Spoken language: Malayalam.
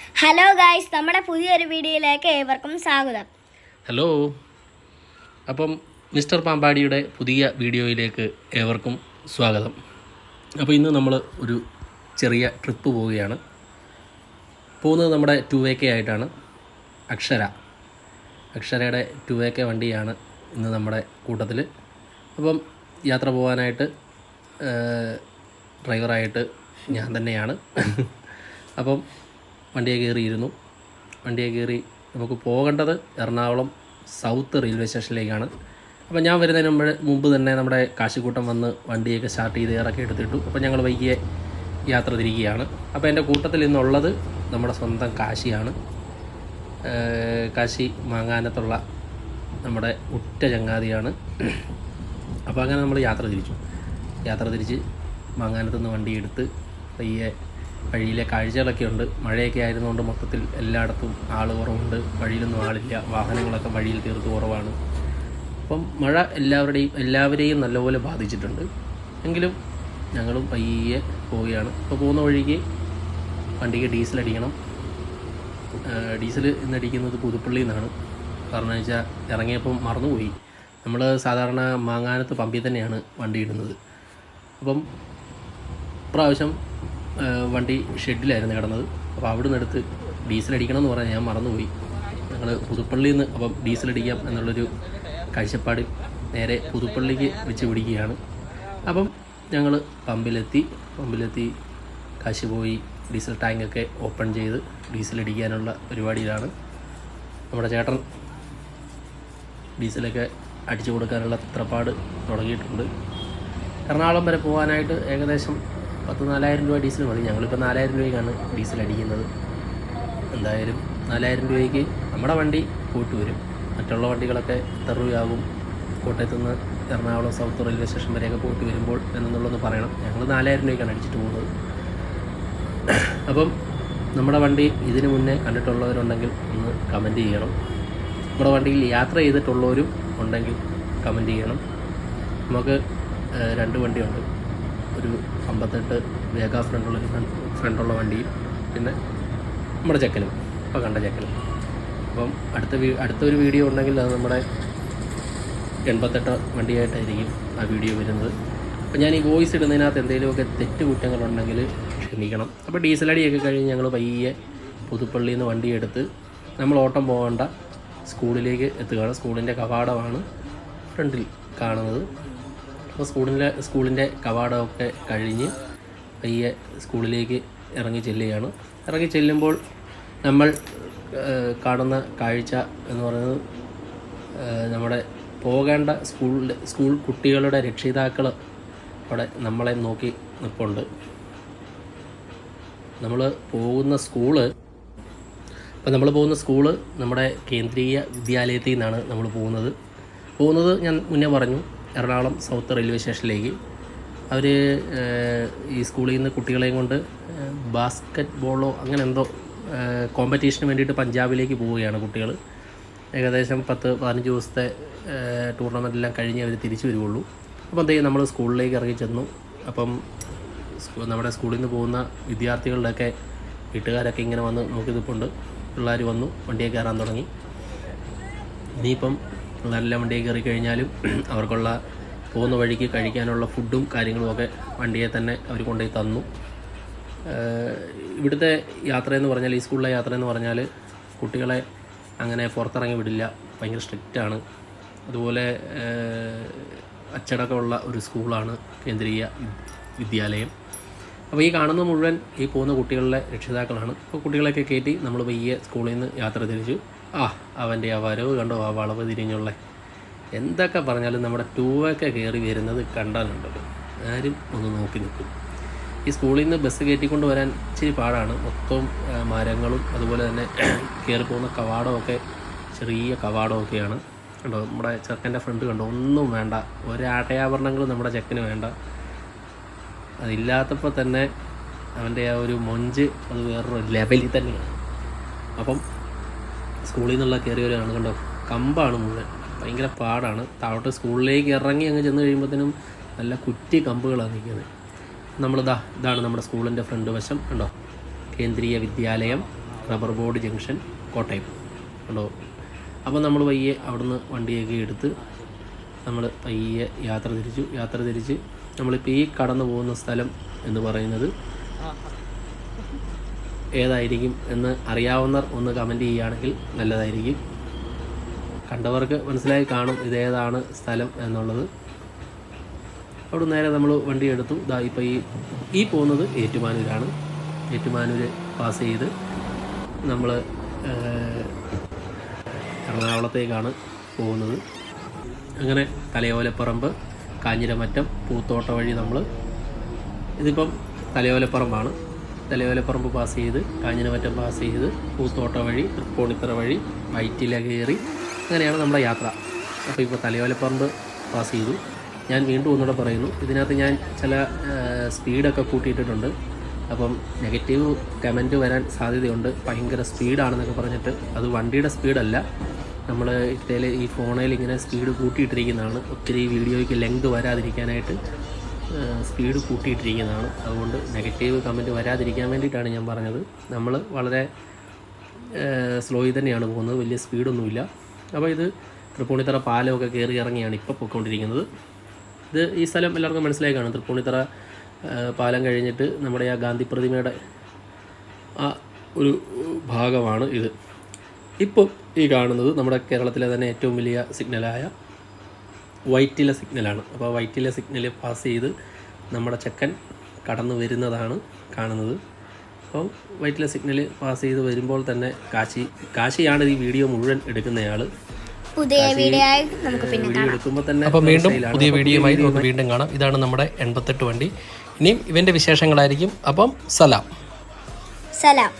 ഹലോ ഗായ്സ് നമ്മുടെ പുതിയൊരു വീഡിയോയിലേക്ക് ഏവർക്കും സ്വാഗതം. ഹലോ അപ്പം മിസ്റ്റർ പാമ്പാടിയുടെ പുതിയ വീഡിയോയിലേക്ക് ഏവർക്കും സ്വാഗതം. അപ്പോൾ ഇന്ന് നമ്മൾ ഒരു ചെറിയ ട്രിപ്പ് പോവുകയാണ്. പോകുന്നത് നമ്മുടെ ടു വേ കെ ആയിട്ടാണ്. അക്ഷര. അക്ഷരയുടെ ടു വേ കെ വണ്ടിയാണ് ഇന്ന് നമ്മുടെ കൂട്ടത്തിൽ. അപ്പം യാത്ര പോകാനായിട്ട് ഡ്രൈവറായിട്ട് ഞാൻ തന്നെയാണ്. അപ്പം വണ്ടിയെ കയറിയിരുന്നു. വണ്ടിയെ കയറി നമുക്ക് പോകേണ്ടത് എറണാകുളം സൗത്ത് റെയിൽവേ സ്റ്റേഷനിലേക്കാണ്. അപ്പോൾ ഞാൻ വരുന്നതിന് മുമ്പ് മുമ്പ് തന്നെ നമ്മുടെ കാശിക്കൂട്ടം വന്ന് വണ്ടിയൊക്കെ സ്റ്റാർട്ട് ചെയ്ത് ഇറക്കി എടുത്തിട്ടു. അപ്പോൾ ഞങ്ങൾ വൈകിയെ യാത്ര തിരിക്കുകയാണ് അപ്പോൾ എന്റെ കൂട്ടത്തിൽ ഇന്നുള്ളത് നമ്മുടെ സ്വന്തം കാശിയാണ്. കാശി മാങ്ങാനത്തുള്ള നമ്മുടെ ഉറ്റ ചങ്ങാതിയാണ്. അപ്പോൾ അങ്ങനെ നമ്മൾ യാത്ര തിരിച്ചു. യാത്ര തിരിച്ച് മാങ്ങാനത്തുനിന്ന് വണ്ടി എടുത്ത് പയ്യെ വഴിയിലെ കാഴ്ചകളൊക്കെ ഉണ്ട്. മഴയൊക്കെ ആയിരുന്നുകൊണ്ട് മൊത്തത്തിൽ എല്ലായിടത്തും ആൾ കുറവുണ്ട്. വഴിയിലൊന്നും ആളില്ല. വാഹനങ്ങളൊക്കെ വഴിയിൽ തീർത്ത് കുറവാണ്. അപ്പം മഴ എല്ലാവരുടെയും എല്ലാവരെയും നല്ലപോലെ ബാധിച്ചിട്ടുണ്ട്. എങ്കിലും ഞങ്ങളും പയ്യെ പോവുകയാണ്. ഇപ്പോൾ പോകുന്ന വഴിക്ക് വണ്ടിക്ക് ഡീസൽ അടിക്കണം. ഡീസൽ ഇന്നടിക്കുന്നത് പുതുപ്പള്ളിയിൽ നിന്നാണ്. കാരണം വെച്ചാൽ ഇറങ്ങിയപ്പം മറന്നുപോയി. നമ്മൾ സാധാരണ മാങ്ങാനത്ത് പമ്പിൽ തന്നെയാണ് വണ്ടി ഇടുന്നത്. അപ്പം പ്രാവശ്യം വണ്ടി ഷെഡിലായിരുന്നു കിടന്നത്. അപ്പോൾ അവിടെ നിന്ന് എടുത്ത് ഡീസൽ അടിക്കണം എന്ന് പറഞ്ഞാൽ ഞാൻ മറന്നുപോയി. ഞങ്ങൾ പുതുപ്പള്ളിയിൽ നിന്ന് അപ്പം ഡീസൽ അടിക്കാം എന്നുള്ളൊരു കാഴ്ചപ്പാട് നേരെ പുതുപ്പള്ളിക്ക് വെച്ച് പിടിക്കുകയാണ്. അപ്പം ഞങ്ങൾ പമ്പിലെത്തി. പമ്പിലെത്തി കാശ് പോയി ഡീസൽ ടാങ്കൊക്കെ ഓപ്പൺ ചെയ്ത് ഡീസൽ അടിക്കാനുള്ള പരിപാടിയിലാണ് നമ്മുടെ ചേട്ടൻ ഡീസലൊക്കെ അടിച്ചു കൊടുക്കാനുള്ള തത്രപ്പാട് തുടങ്ങിയിട്ടുണ്ട്. എറണാകുളം വരെ പോകാനായിട്ട് ഏകദേശം പത്ത് നാലായിരം രൂപ ഡീസൽ മതി. ഞങ്ങളിപ്പോൾ നാലായിരം രൂപയ്ക്കാണ് ഡീസൽ അടിക്കുന്നത്. എന്തായാലും നാലായിരം രൂപയ്ക്ക് നമ്മുടെ വണ്ടി പോയിട്ട് വരും. മറ്റുള്ള വണ്ടികളൊക്കെ എത്ര രൂപയാകും കോട്ടയത്ത് നിന്ന് എറണാകുളം സൗത്ത് റെയിൽവേ സ്റ്റേഷൻ വരെയൊക്കെ പോയിട്ട് വരുമ്പോൾ എന്നുള്ളതൊന്ന് പറയണം. ഞങ്ങൾ നാലായിരം രൂപയ്ക്കാണ് അടിച്ചിട്ട് പോകുന്നത്. അപ്പം നമ്മുടെ വണ്ടി ഇതിനു മുന്നേ കണ്ടിട്ടുള്ളവരുണ്ടെങ്കിൽ ഒന്ന് കമന്റ് ചെയ്യണം. നമ്മുടെ വണ്ടിയിൽ യാത്ര ചെയ്തിട്ടുള്ളവരും ഉണ്ടെങ്കിൽ കമന്റ് ചെയ്യണം. നമുക്ക് രണ്ട് വണ്ടിയുണ്ട്. ഒരു അമ്പത്തെട്ട് വേഗ ഫ്രണ്ടുള്ള ഫ്രണ്ട് ഫ്രണ്ടുള്ള വണ്ടിയും പിന്നെ നമ്മുടെ ചെക്കനും ഇപ്പോൾ കണ്ട ചെക്കനും അപ്പം അടുത്ത വീ അടുത്തൊരു വീഡിയോ ഉണ്ടെങ്കിൽ അത് നമ്മുടെ എൺപത്തെട്ട് വണ്ടിയായിട്ടായിരിക്കും ആ വീഡിയോ വരുന്നത്. അപ്പോൾ ഞാൻ ഈ വോയിസ് ഇടുന്നതിനകത്ത് എന്തെങ്കിലുമൊക്കെ തെറ്റ് കുറ്റങ്ങളുണ്ടെങ്കിൽ ക്ഷമിക്കണം. അപ്പോൾ ഡീസൽ അടിയൊക്കെ കഴിഞ്ഞ് ഞങ്ങൾ പയ്യെ പുതുപ്പള്ളിയിൽ നിന്ന് വണ്ടിയെടുത്ത് നമ്മൾ ഓട്ടം പോകേണ്ട സ്കൂളിലേക്ക് എത്തുകയാണ്. സ്കൂളിന്റെ കവാടമാണ് ഫ്രണ്ടിൽ കാണുന്നത്. അപ്പോൾ സ്കൂളിന്റെ സ്കൂളിന്റെ കവാടമൊക്കെ കഴിഞ്ഞ് പയ്യെ സ്കൂളിലേക്ക് ഇറങ്ങി ചെല്ലുകയാണ്. ഇറങ്ങി ചെല്ലുമ്പോൾ നമ്മൾ കാണുന്ന കാഴ്ച എന്ന് പറയുന്നത് നമ്മുടെ പോകേണ്ട സ്കൂളിൽ സ്കൂൾ കുട്ടികളുടെ രക്ഷിതാക്കൾ അവിടെ നമ്മളെ നോക്കി നിൽപ്പുണ്ട് നമ്മൾ പോകുന്ന സ്കൂൾ ഇപ്പം നമ്മൾ പോകുന്ന സ്കൂൾ നമ്മുടെ കേന്ദ്രീയ വിദ്യാലയത്തിൽ നിന്നാണ് നമ്മൾ പോകുന്നത്. പോകുന്നത് ഞാൻ മുന്നേ പറഞ്ഞു. എറണാകുളം സൗത്ത് റെയിൽവേ സ്റ്റേഷനിലേക്ക്. അവർ ഈ സ്കൂളിൽ നിന്ന് കുട്ടികളെയും കൊണ്ട് ബാസ്ക്കറ്റ് ബോളോ അങ്ങനെ എന്തോ കോമ്പറ്റീഷന് വേണ്ടിയിട്ട് പഞ്ചാബിലേക്ക് പോവുകയാണ് കുട്ടികൾ ഏകദേശം പത്ത് പതിനഞ്ച് ദിവസത്തെ ടൂർണമെന്റെല്ലാം കഴിഞ്ഞ് അവർ തിരിച്ചു വരുള്ളൂ അപ്പോൾ എന്തെങ്കിലും നമ്മൾ സ്കൂളിലേക്ക് ഇറങ്ങി ചെന്നു. അപ്പം നമ്മുടെ സ്കൂളിൽ നിന്ന് പോകുന്ന വിദ്യാർത്ഥികളുടെയൊക്കെ വീട്ടുകാരൊക്കെ ഇങ്ങനെ വന്ന് നോക്കി നിൽപ്പുണ്ട് പിള്ളേർ വന്നു വണ്ടിയെ കയറാൻ തുടങ്ങി. ഇനിയിപ്പം പിള്ളേരെല്ലാം വണ്ടിയിൽ കയറി കഴിഞ്ഞാലും അവർക്കുള്ള പോകുന്ന വഴിക്ക് കഴിക്കാനുള്ള ഫുഡും കാര്യങ്ങളുമൊക്കെ വണ്ടിയെ തന്നെ അവർ കൊണ്ടുപോയി തന്നു. ഇവിടുത്തെ യാത്രയെന്ന് പറഞ്ഞാൽ ഈ സ്കൂളിലെ യാത്ര എന്ന് പറഞ്ഞാൽ കുട്ടികളെ അങ്ങനെ പുറത്തിറങ്ങി വിടില്ല. ഭയങ്കര സ്ട്രിക്റ്റാണ് അതുപോലെ അച്ചടക്കമുള്ള ഒരു സ്കൂളാണ് കേന്ദ്രീയ വിദ്യാലയം. അപ്പോൾ ഈ കാണുന്ന മുഴുവൻ ഈ പോകുന്ന കുട്ടികളുടെ രക്ഷിതാക്കളാണ്. അപ്പോൾ കുട്ടികളെയൊക്കെ കയറ്റി നമ്മൾ പയ്യെ സ്കൂളിൽ നിന്ന് യാത്ര തിരിച്ചു. ആ അവന്റെ ആ വരവ് കണ്ടോ? ആ വളവ് തിരിഞ്ഞുള്ള. എന്തൊക്കെ പറഞ്ഞാലും നമ്മുടെ ടൂവൊക്കെ കയറി വരുന്നത് കണ്ടാലുണ്ടല്ലോ. ആരും ഒന്ന് നോക്കി നിൽക്കും. ഈ സ്കൂളിൽ നിന്ന് ബസ് കയറ്റിക്കൊണ്ട് വരാൻ ഇച്ചിരി പാടാണ്. മൊത്തം മരങ്ങളും അതുപോലെ തന്നെ കയറി പോകുന്ന കവാടമൊക്കെ ചെറിയ കവാടമൊക്കെയാണ്. കണ്ടോ? നമ്മുടെ ചെറുക്കന്റെ ഫ്രണ്ട് കണ്ടോ? ഒന്നും വേണ്ട. ഒരാടയാഭരണങ്ങളും നമ്മുടെ ചെക്കന് വേണ്ട. അതില്ലാത്തപ്പോൾ തന്നെ അവന്റെ ആ ഒരു മൊഞ്ച് അത് വേറൊരു ലെവലിൽ തന്നെയാണ്. അപ്പം സ്കൂളിൽ നിന്നുള്ള കയറി വരികയാണ് കണ്ടോ? കമ്പാണ് മുഴുവൻ. ഭയങ്കര പാടാണ്. താഴോട്ട് സ്കൂളിലേക്ക് ഇറങ്ങി അങ്ങ് ചെന്ന് കഴിയുമ്പോഴത്തേനും നല്ല കുറ്റി കമ്പുകളാണ് നിൽക്കുന്നത്. നമ്മളിതാ ഇതാണ് നമ്മുടെ സ്കൂളിന്റെ ഫ്രണ്ട് വശം കണ്ടോ? കേന്ദ്രീയ വിദ്യാലയം റബ്ബർ ബോർഡ് ജംഗ്ഷൻ കോട്ടയം. ഉണ്ടോ അപ്പോൾ നമ്മൾ പയ്യെ അവിടുന്ന് വണ്ടിയൊക്കെ എടുത്ത് നമ്മൾ പയ്യെ യാത്ര തിരിച്ചു. യാത്ര തിരിച്ച് നമ്മളിപ്പോൾ ഈ കടന്നു പോകുന്ന സ്ഥലം എന്ന് പറയുന്നത് ഏതായിരിക്കും എന്ന് അറിയാവുന്നവർ ഒന്ന് കമന്റ് ചെയ്യുകയാണെങ്കിൽ നല്ലതായിരിക്കും. കണ്ടവർക്ക് മനസ്സിലായി കാണും ഇതേതാണ് സ്ഥലം എന്നുള്ളത്. അവിടെ നേരെ നമ്മൾ വണ്ടി എടുത്തു. ഇതാ ഇപ്പോൾ ഈ ഈ പോകുന്നത് ഏറ്റുമാനൂരാണ്. ഏറ്റുമാനൂർ പാസ് ചെയ്ത് നമ്മൾ എറണാകുളത്തേക്കാണ് പോകുന്നത്. അങ്ങനെ തലയോലപ്പറമ്പ് കാഞ്ഞിരമറ്റം പൂത്തോട്ട വഴി നമ്മൾ ഇതിപ്പം തലയോലപ്പറമ്പാണ്. തലയോലപ്പറമ്പ് പാസ് ചെയ്ത് കാഞ്ഞിരമറ്റം പാസ് ചെയ്ത് പൂത്തോട്ട വഴി തൃപ്പൂണിത്തറ വഴി വൈറ്റില കയറി അങ്ങനെയാണ് നമ്മുടെ യാത്ര. അപ്പോൾ ഇപ്പോൾ തലയോലപ്പറമ്പ് പാസ് ചെയ്തു. ഞാൻ വീണ്ടും ഒന്നുകൂടെ പറയുന്നു. ഇതിനകത്ത് ഞാൻ ചില സ്പീഡൊക്കെ കൂട്ടിയിട്ടിട്ടുണ്ട്. അപ്പം നെഗറ്റീവ് കമന്റ് വരാൻ സാധ്യതയുണ്ട്. ഭയങ്കര സ്പീഡാണെന്നൊക്കെ പറഞ്ഞിട്ട് അത് വണ്ടിയുടെ സ്പീഡല്ല നമ്മൾ ഇട്ടേൽ ഈ ഫോണിൽ ഇങ്ങനെ സ്പീഡ് കൂട്ടിയിട്ടിരിക്കുന്നതാണ്. ഒത്തിരി വീഡിയോയ്ക്ക് ലെങ്ത് വരാതിരിക്കാനായിട്ട് സ്പീഡ് കൂട്ടിയിട്ടിരിക്കുന്നതാണ്. അതുകൊണ്ട് നെഗറ്റീവ് കമന്റ് വരാതിരിക്കാൻ വേണ്ടിയിട്ടാണ് ഞാൻ പറഞ്ഞത്. നമ്മൾ വളരെ സ്ലോയിൽ തന്നെയാണ് പോകുന്നത്. വലിയ സ്പീഡൊന്നുമില്ല അപ്പോൾ ഇത് തൃപ്പൂണിത്തറ പാലമൊക്കെ കയറി ഇറങ്ങിയാണ് ഇപ്പോൾ പോയിക്കൊണ്ടിരിക്കുന്നത്. ഇത് ഈ സ്ഥലം എല്ലാവർക്കും മനസ്സിലായി കാണും തൃപ്പൂണിത്തറ പാലം കഴിഞ്ഞിട്ട് നമ്മുടെ ആ ഗാന്ധി പ്രതിമയുടെ ആ ഒരു ഭാഗമാണ് ഇത്. ഇപ്പോൾ ഈ കാണുന്നത് നമ്മുടെ കേരളത്തിലെ തന്നെ ഏറ്റവും വലിയ സിഗ്നലായ വൈറ്റില സിഗ്നലാണ്. അപ്പോൾ വൈറ്റിലെ സിഗ്നൽ പാസ് ചെയ്ത് നമ്മുടെ ചെക്കൻ കടന്നു വരുന്നതാണ് കാണുന്നത്. അപ്പോൾ വൈറ്റിലെ സിഗ്നൽ പാസ് ചെയ്ത് വരുമ്പോൾ തന്നെ കാശി കാശിയാണ് ഈ വീഡിയോ മുഴുവൻ എടുക്കുന്നയാൾ പുതിയ വീഡിയോ ആയി നമുക്ക് പിന്നെ വീഡിയോ എടുക്കുമ്പോൾ തന്നെ അപ്പോൾ വീണ്ടും പുതിയ വീഡിയോയുമായി നമുക്ക് വീണ്ടും കാണാം. ഇതാണ് നമ്മുടെ എൺപത്തെട്ട് വണ്ടി. ഇനിയും ഇവന്റെ വിശേഷങ്ങളായിരിക്കും. അപ്പം സലാം. സലാം.